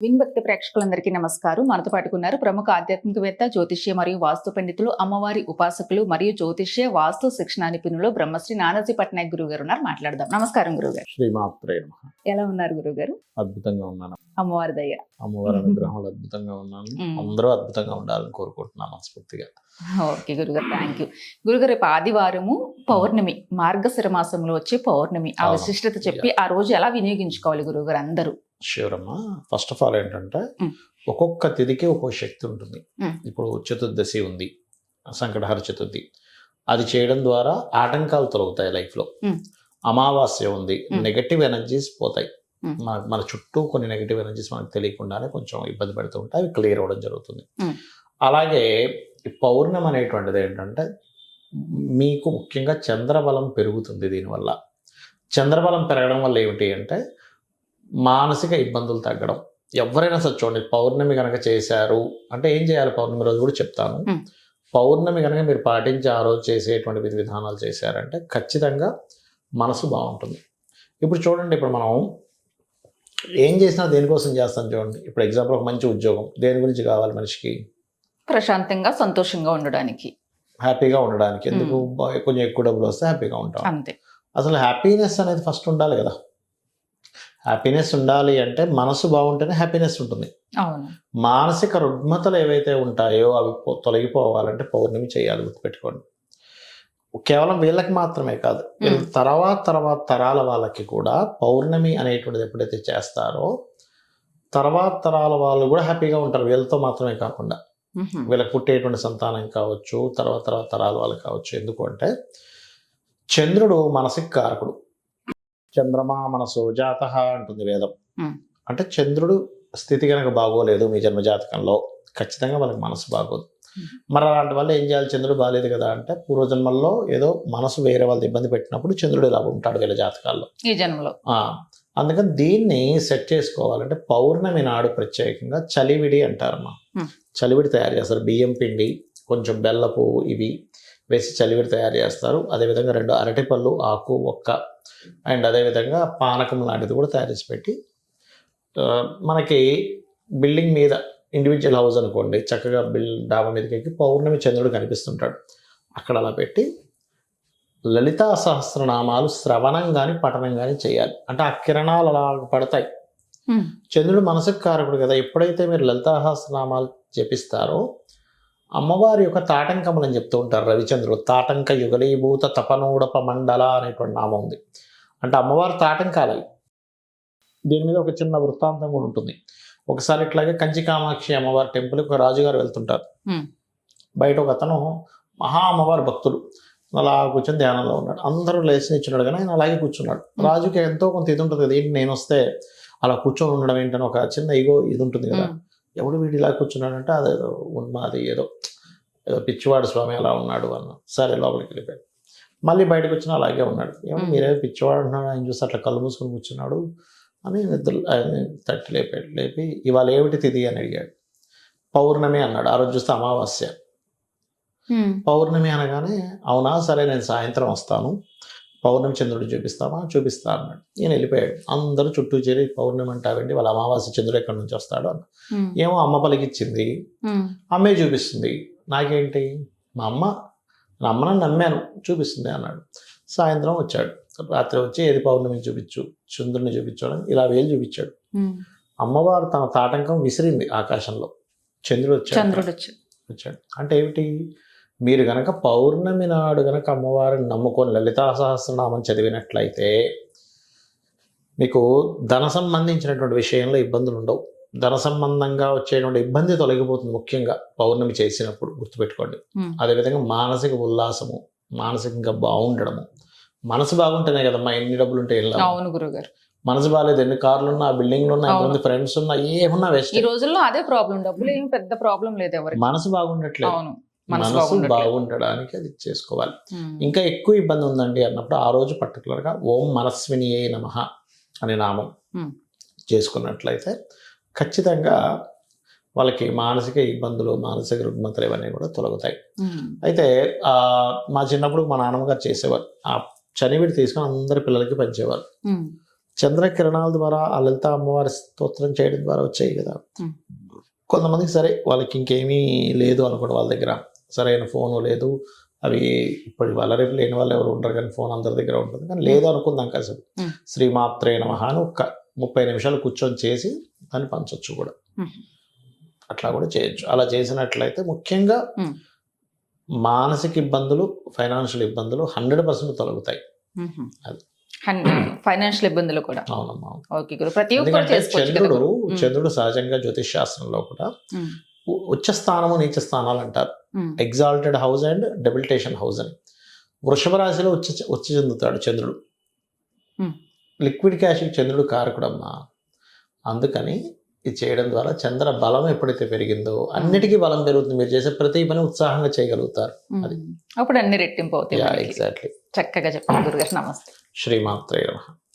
విన్భక్తి ప్రేక్షకులందరికీ నమస్కారం. మనతో పాటుకున్నారు ప్రముఖ ఆధ్యాత్మికవేత్త జ్యోతిష్య మరియు వాస్తు పండితులు అమ్మవారి ఉపాసకులు మరియు జ్యోతిష్య వాస్తు శిక్షణ నిపుణులు బ్రహ్మశ్రీ నానాజీ పట్నాయక్ గురువు గారు ఉన్నారు. మాట్లాడదాం. నమస్కారం గురుగారు. శ్రీమాత్రే నమః. ఎలా ఉన్నారు గురుగారు? అద్భుతంగా ఉన్నాను. అమ్మవారి దయ. అమ్మవారి అనుగ్రహంలో అద్భుతంగా ఉన్నాను. అందరూ అద్భుతంగా ఉండాలని కోరుకుంటున్నాను మనస్ఫూర్తిగా. ఓకే గురుగారు థ్యాంక్ యూ గురుగారు రేపు ఆదివారము పౌర్ణమి మార్గశిర మాసంలో వచ్చే పౌర్ణమి ఆ. విశిష్టత చెప్పి ఆ రోజు ఎలా వినియోగించుకోవాలి గురుగారు అందరూ? శివరమ్మ ఫస్ట్ ఆఫ్ ఆల్ ఏంటంటే. ఒక్కొక్క తిథికి ఒక్కొక్క శక్తి ఉంటుంది. ఇప్పుడు చతుర్దశి ఉంది సంకటహర చతుర్థి అది చేయడం ద్వారా ఆటంకాలు తొలగుతాయి లైఫ్లో. అమావాస్య ఉంది. నెగటివ్ ఎనర్జీస్ పోతాయి. మన మన చుట్టూ కొన్ని నెగటివ్ ఎనర్జీస్ మనకు తెలియకుండానే కొంచెం ఇబ్బంది పెడుతూ ఉంటాయి అవి క్లియర్ అవ్వడం జరుగుతుంది. అలాగే ఈ పౌర్ణమి అనేటువంటిది ఏంటంటే మీకు ముఖ్యంగా చంద్రబలం పెరుగుతుంది దీనివల్ల చంద్రబలం పెరగడం వల్ల ఏమిటి అంటే మానసిక ఇబ్బందులు తగ్గడం. ఎవరైనా సరే చూడండి పౌర్ణమి కనుక చేశారు అంటే ఏం చేయాలి? పౌర్ణమి రోజు కూడా చెప్తాను. పౌర్ణమి కనుక మీరు పాటించి ఆ రోజు చేసేటువంటి విధి విధానాలు చేశారంటే ఖచ్చితంగా మనసు బాగుంటుంది. ఇప్పుడు చూడండి ఇప్పుడు మనం ఏం చేసినా దేనికోసం చేస్తాం చూడండి. ఇప్పుడు ఎగ్జాంపుల్ ఒక మంచి ఉద్యోగం. దేని గురించి కావాలి మనిషికి? ప్రశాంతంగా సంతోషంగా ఉండడానికి. హ్యాపీగా ఉండడానికి. ఎందుకు? కొంచెం ఎక్కువ డబ్బులు వస్తే హ్యాపీగా ఉంటాం. అంతే. అసలు హ్యాపీనెస్ అనేది ఫస్ట్ ఉండాలి కదా. హ్యాపీనెస్ ఉండాలి అంటే మనసు బాగుంటేనే హ్యాపీనెస్ ఉంటుంది. మానసిక రుగ్మతలు ఏవైతే ఉంటాయో అవి తొలగిపోవాలంటే పౌర్ణమి చేయాలి గుర్తుపెట్టుకోండి. కేవలం వీళ్ళకి మాత్రమే కాదు. వీళ్ళ తర్వాత తర్వాత తరాల వాళ్ళకి కూడా పౌర్ణమి అనేటువంటిది ఎప్పుడైతే చేస్తారో తర్వాత తరాల వాళ్ళు కూడా హ్యాపీగా ఉంటారు. వీళ్ళతో మాత్రమే కాకుండా. వీళ్ళకి పుట్టేటువంటి సంతానం కావచ్చు తర్వాత తర్వాత తరాల వాళ్ళు కావచ్చు. ఎందుకు అంటే చంద్రుడు మనసికి కారకుడు. చంద్రమా మనసు జాత అంటుంది వేదం. అంటే చంద్రుడు స్థితి కనుక బాగోలేదు మీ జన్మ జాతకంలో ఖచ్చితంగా వాళ్ళకి మనసు బాగోదు. మరి అలాంటి వల్ల ఏం చేయాలి? చంద్రుడు బాగాలేదు కదా అంటే పూర్వజన్మల్లో ఏదో మనసు వేరే వాళ్ళది ఇబ్బంది పెట్టినప్పుడు చంద్రుడు ఇలా ఉంటాడు వీళ్ళ జాతకాల్లో. ఈ జన్మలో. అందుకని దీన్ని సెట్ చేసుకోవాలంటే పౌర్ణమి నాడు ప్రత్యేకంగా చలివిడి అంటారమ్మా. చలివిడి తయారు చేస్తారు. బియ్యం పిండి కొంచెం బెల్లపు ఇవి వేసి చలివిడి తయారు చేస్తారు. అదేవిధంగా రెండు అరటిపళ్ళు ఆకు ఒక్క అండ్ అదేవిధంగా పానకం లాంటిది కూడా తయారు చేసి పెట్టి మనకి బిల్డింగ్ మీద ఇండివిజువల్ హౌస్ అనుకోండి చక్కగా బిల్ డాబా మీదకి ఎక్కి పౌర్ణమి చంద్రుడు కనిపిస్తుంటాడు. అక్కడ అలా పెట్టి లలితా సహస్రనామాలు శ్రవణం కానీ పఠనం కానీ చేయాలి. అంటే ఆ కిరణాలు అలా పడతాయి. చంద్రుడు మనసుకు కారకుడు కదా. ఎప్పుడైతే మీరు లలితా సహస్రనామాలు జపిస్తారో అమ్మవారి యొక్క తాటంకములు అని చెప్తూ ఉంటారు రవిచంద్రుడు. తాటంక యుగలీభూత తపనూడప మండల అనేటువంటి నామం ఉంది. అంటే అమ్మవారి తాటంకాలవి. దీని మీద ఒక చిన్న వృత్తాంతం కూడా ఉంటుంది. ఒకసారి ఇట్లాగే కంచి కామాక్షి అమ్మవారి టెంపుల్ ఒక రాజుగారు వెళ్తుంటారు. బయట ఒక అతను మహా అమ్మవారి భక్తుడు. అలా కూర్చొని ధ్యానంలో ఉన్నాడు. అందరూ లేచి నిల్చున్నాడు కానీ ఆయన అలాగే కూర్చున్నాడు. రాజుకి ఎంతో కొంత ఇది ఉంటుంది కదా ఏంటి నేను వస్తే అలా కూర్చొని ఉండడం ఏంటని ఒక చిన్న ఇగో ఇది ఉంటుంది కదా. ఎవడు వీడు ఇలా కూర్చున్నాడంటే అదేదో ఉన్మాది ఏదో ఏదో పిచ్చివాడు స్వామి అలా ఉన్నాడు అన్న. సరే లోపలికి వెళ్ళిపోయాడు. మళ్ళీ బయటకు వచ్చిన అలాగే ఉన్నాడు. ఏమో మ్మ్. మీరే పిచ్చివాడు అంటున్నాడు ఆయన చూస్తే అట్లా కళ్ళు మూసుకొని కూర్చున్నాడు అని నిద్ర ఆయన తట్టి లేపాడు లేపి ఇవాళ ఏమిటి తిథి అని అడిగాడు. పౌర్ణమి అన్నాడు. ఆ రోజు చూస్తే అమావాస్య. పౌర్ణమి అనగానే అవునా సరే నేను సాయంత్రం వస్తాను. పౌర్ణమి చంద్రుడు చూపిస్తామా చూపిస్తా అన్నాడు. ఈయన వెళ్ళిపోయాడు. అందరూ చుట్టూ చేరి పౌర్ణమి అంటావండి వాళ్ళ అమావాస్య చంద్రుడు ఎక్కడి నుంచి వస్తాడు అన్న. ఏమో అమ్మ పలికిచ్చింది. అమ్మే చూపిస్తుంది. నాకేంటి? మా అమ్మ నా అమ్మని నమ్మాను చూపిస్తుంది అన్నాడు. సాయంత్రం వచ్చాడు. రాత్రి వచ్చి ఏది పౌర్ణమి చూపించు చంద్రుని చూపించడం ఇలా వేలు చూపించాడు. అమ్మవారు తన తాటంకం విసిరింది ఆకాశంలో. చంద్రుడు వచ్చాడు. చంద్రుడు వచ్చి వచ్చాడు. అంటే ఏమిటి? మీరు గనక పౌర్ణమి నాడు గనక అమ్మవారిని నమ్ముకొని లలితా సహస్రనామం చదివినట్లయితే మీకు ధన సంబంధించినటువంటి విషయంలో ఇబ్బందులు ఉండవు. ధన సంబంధంగా వచ్చేటువంటి ఇబ్బంది తొలగిపోతుంది ముఖ్యంగా పౌర్ణమి చేసినప్పుడు గుర్తుపెట్టుకోండి. అదేవిధంగా మానసిక ఉల్లాసము మానసికంగా బాగుండడము. మనసు బాగుంటేనే కదమ్మా ఎన్ని డబ్బులు ఉంటే? అవును గురుగారు. మనసు బాగాలేదు ఎన్ని కార్లు ఉన్నా బిల్డింగ్లు ఉన్నా. ఎంతమంది ఫ్రెండ్స్ ఉన్నా ఏమున్నా వేస్ట్. ఈ రోజుల్లో అదే ప్రాబ్లం డబ్బులు ఏం పెద్ద ప్రాబ్లం లేదు ఎవరికి. మనసు బాగుండట్లేదు. అవును. మనసు. బాగుండడానికి అది చేసుకోవాలి. ఇంకా ఎక్కువ ఇబ్బంది ఉందండి అన్నప్పుడు ఆ రోజు పర్టికులర్గా ఓం మనస్విని ఏ నమ అనే నామం. చేసుకున్నట్లయితే ఖచ్చితంగా వాళ్ళకి మానసిక ఇబ్బందులు మానసిక రుగ్మతలు ఇవన్నీ కూడా తొలగుతాయి. అయితే ఆ, మా చిన్నప్పుడు మా నాన్నమ్మగారు చేసేవారు ఆ చనివిడి తీసుకొని అందరి పిల్లలకి పంచేవారు. చంద్రకిరణాల ద్వారా ఆ లలిత అమ్మవారి స్తోత్రం చేయడం ద్వారా వచ్చాయి కదా. కొంతమందికి సరే వాళ్ళకి ఇంకేమీ లేదు అనుకోండి వాళ్ళ దగ్గర సరైన ఫోను లేదు. అవి ఇప్పుడు వాళ్ళ రేపు లేని వాళ్ళు ఎవరు ఉండరు కానీ ఫోన్ అందరి దగ్గర ఉంటుంది. కానీ లేదు అనుకుందాం కాసేపు. Hmm. శ్రీమాత్రే నమః అని ఒక ముప్పై నిమిషాలు కూర్చొని చేసి దాన్ని పంచొచ్చు కూడా. అట్లా కూడా చేయొచ్చు. అలా చేసినట్లయితే ముఖ్యంగా. మానసిక ఇబ్బందులు ఫైనాన్షియల్ ఇబ్బందులు హండ్రెడ్ పర్సెంట్ తొలగుతాయి. అది. ఫైనాన్షియల్ ఇబ్బందులు కూడా. అవునమ్మా. ఓకే గురు. ప్రతి చంద్రుడు చంద్రుడు సహజంగా జ్యోతిష్ శాస్త్రంలో కూడా ఉచ్చ స్థానము నీచ స్థానాలు అంటారు. Exalted house and debilitation house అని. వృషభ రాశిలో ఉచ్చ ఉచ్చ చెందుతాడు చంద్రుడు. Hmm. లిక్విడ్ క్యాష్కి చంద్రుడు కారకుడమ్మా. అందుకని ఇది చేయడం ద్వారా చంద్ర బలం ఎప్పుడైతే పెరిగిందో అన్నిటికీ బలం పెరుగుతుంది. మీరు చేసే ప్రతి పని ఉత్సాహంగా చేయగలుగుతారు. ఉమ్. అది. అప్పుడు అన్ని రెట్టింపు అవుతాయి. ఎగ్జాక్ట్లీ చక్కగా చెప్పండి గురుగారు. నమస్తే. శ్రీమాత్రే నమః.